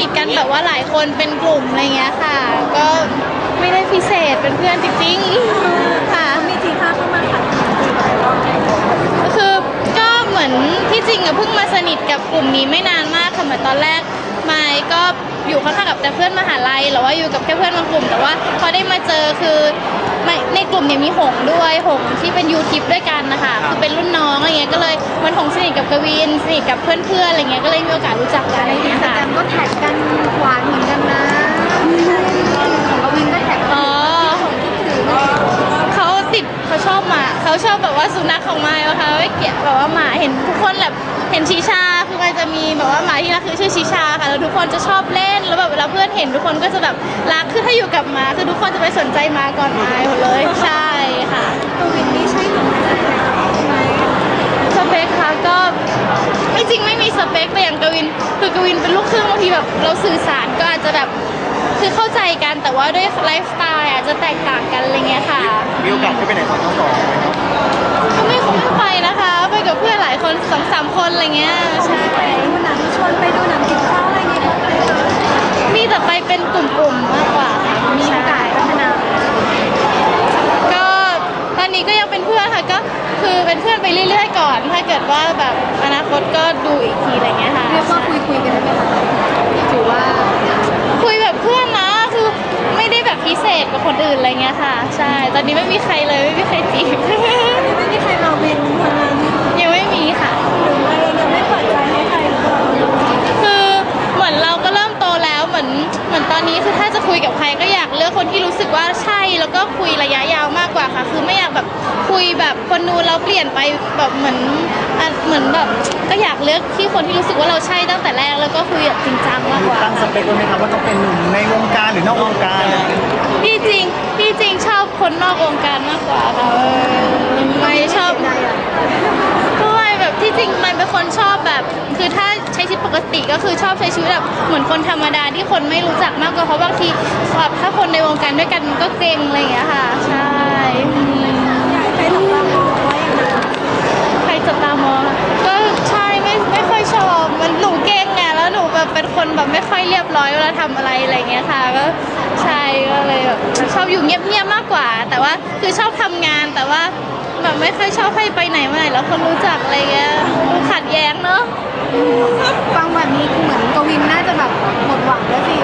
นิทกันแบบว่าหลายคนเป็นกลุ่มอะไรเงี้ยค่ะ ก็ไม่ได้พิเศษเป็นเพื่อนจริงๆค่ะ มีทีท่าเข้ามาค่ะคือก็เหมือนที่จริงอะเพิ่งมาสนิทกับกลุ่มนี้ไม่นานมากค่ะเหมือนตอนแรกไมค์ก็อยู่ข้างๆกับแต่เพื่อนมหาลัยหรือว่าอยู่กับแค่เพื่อนบางกลุ่ม แต่ว่าพอได้มาเจอคือ ไม่ในกลุ่มเนี่ยมีหงด้วยหงที่เป็นยูทิปด้วยกันนะคะคือเป็นรุ่นน้องอะไรเงี้ยก็เลยมันหงสนิทกับกวินสนิทกับเพื่อนๆอะไรเงี้ยก็เลยมีโอกาสรู้จักกันอะไรเงี้ยค่ะแจมก็แท็กกันหวานเหมือนกันนะของกวินก็แท็กอ๋อคิดถึงเขาติดเขาชอบหมาเขาชอบแบบว่าสุนัขของไม้อะค่ะไม่เกลียดแบบว่าหมาเห็นทุกคนแบบเห็นชีชาคื อมันจะมีแบบว่าหมาที่รักคือชื่อชีชาค่ะแล้วทุกคนจะชอบเล่นแล้วแบบเวลาเพื่อนเห็นทุกคนก็จะแบบรักคือถ้าอยู่กับหมาคือทุกคนจะไปสนใจหมาก่อนไม้หมดเลยใช่ค่ะกวินนี่ใช่หนุ่มไหมสเปคค่ะก็ไม่จริงไม่มีสเปคแต่อย่างกวิน คือกวินเป็นลูกครึ่งบางทีแบบเราสื่อสารก็อาจจะแบบคือเข้าใจกันแต่ว่าด้วยไลฟ์สไตล์อาจจะแตกต่างกันอะไรเงี้ยค่ะมีโอกาสได้ไปไหนของทั้งสองไหมครับก็ไม่คงไม่ไปนะคะ ไปกับเพื่อนหลายคนสองสามคนอะไรเงี้ยใช่ ดูหนังชวนไปดูหนังกินข้าวอะไรเงี้ย มีแต่ไปเป็นกลุ่มๆมากกว่าค่ะ มีโอกาสพัฒนา ก็ตอนนี้ก็ยัง เป็นเพื่อนค่ะก็คือเป็นเพื่อนไปเรื่อยๆก่อน ถ้าเกิดว่าแบบอนาคตก็ดูอีกทีอะไรเงี้ยค่ะ เรียกว่าคุยคุยๆกันได้ไหมคะถือว่าคุยแบบเพื่อนนะคือไม่ได้แบบพิเศษกว่าคนอื่นอะไรเงี้ยค่ะ ใช่ ตอนนี้ไม่มีใครเลยไม่มีใครจีบ ไม่มีใครมาเป็นทางนั้นยังไม่มีค่ะหรือว่าเรายังไม่เปิดใจให้ใครหรือเปล่าคือเหมือนเราก็เริ่มโตแล้วเหมือนเหมือนตอนนี้คือถ้าจะคุยกับใครก็อยากเลือกคนที่รู้สึกว่าใช่แล้วก็คุยระยะยาวมากกว่าค่ะ คือไม่อยากแบบ คุยแบบคนนู้นเราเปลี่ยนไปแบบเหมือนอะเหมือนแบบก็อยากเลือกที่คนที่รู้สึกว่าเราใช่ตั้งแต่แรกแล้วก็คุยแบบจริงจังมากกว่าตั้งสเปคไว้ไหมครับว่าต้องเป็นหนุ่มในวงการหรือนอกวงการอะไรอย่างเงี้ยพี่จริงพี่จริงชอบคนนอกวงการมากกว่าค่ะเออไม่ชอบใจอะเพราะว่าแบบที่จริงมันเป็นคนชอบแบบ คือถ้าใช้ชีวิตปกติก็คือชอบใช้ชีวิตแบบเหมือนคนธรรมดาที่คนไม่รู้จักมากกว่าเพราะบางทีแบบถ้าคนในวงการด้วยกันมันก็เกรงอะไรอย่างเงี้ยค่ะ ใช่อืม อยากให้ใครจับตามองไว้อย่างนั้น ใครจับตามองก็ใช่ไม่ไม่ค่อยชอบมันหนูเก่งไงแล้วหนู แบบไม่ค่อยเรียบร้อยเวลาทำอะไรอะไรเงี้ยค่ะก็ใช่ก็เลยแบบชอบอยู่เงียบๆมากกว่า แต่ว่าคือชอบทำงานแต่ว่าแบบไม่ค่อยชอบให้ไปไหนมาไหนแล้วคนรู้จักอะไรเงี้ยดูขัดแย้งเนาะ ฟังแบบนี้เหมือนกวินน่าจะแบบหมดหวังแล้วสิ